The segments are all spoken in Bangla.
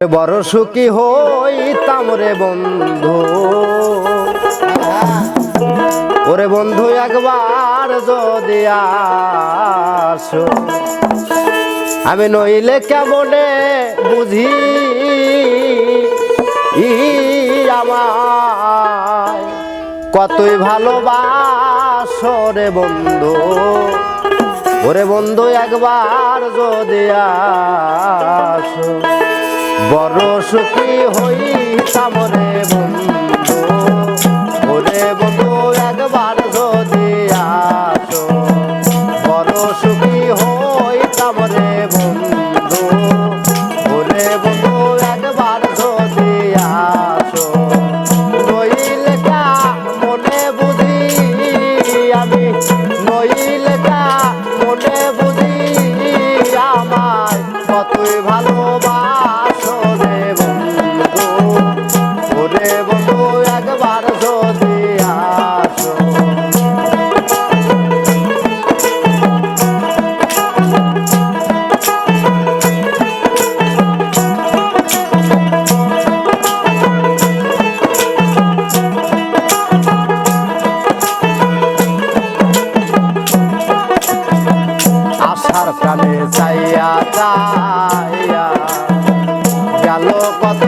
বড় সুখী হই তামরে বন্ধু। ওরে বন্ধু, একবার যদি আসো, আমি নইলে কেমনে বুঝি? আমার কতই ভালোবাসো রে বন্ধু। ওরে বন্ধু, একবার যদি আসো বড় সুখী হই গেল কত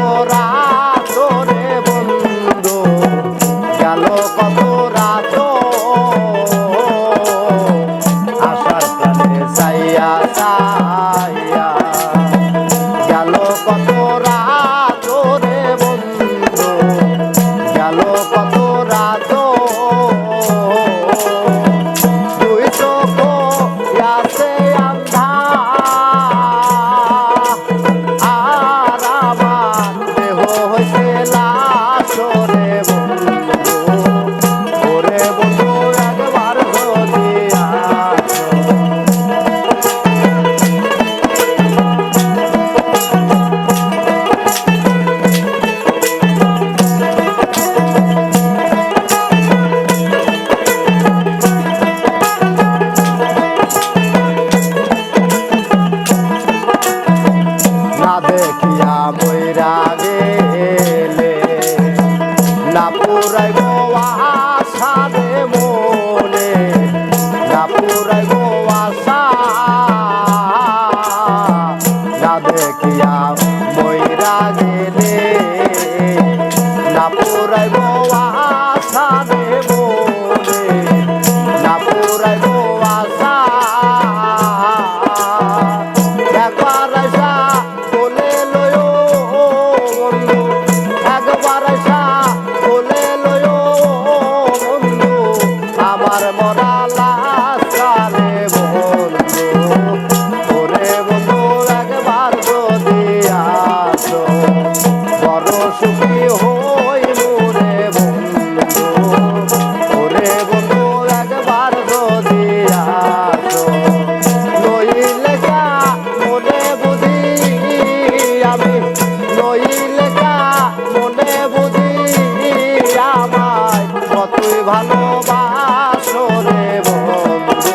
তুই ভালোবাসো রে বন্ধু,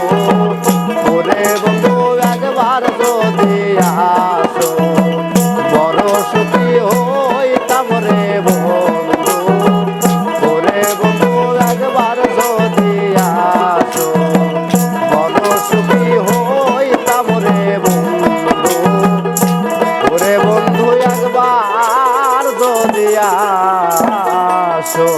ওরে বন্ধু একবার যদি আসো, বড় সুখী হইতাম রে বন্ধু, ওরে বন্ধু একবার যদি আসো, বড় সুখী হইতাম রে বন্ধু, ওরে বন্ধু একবার যদি আসো।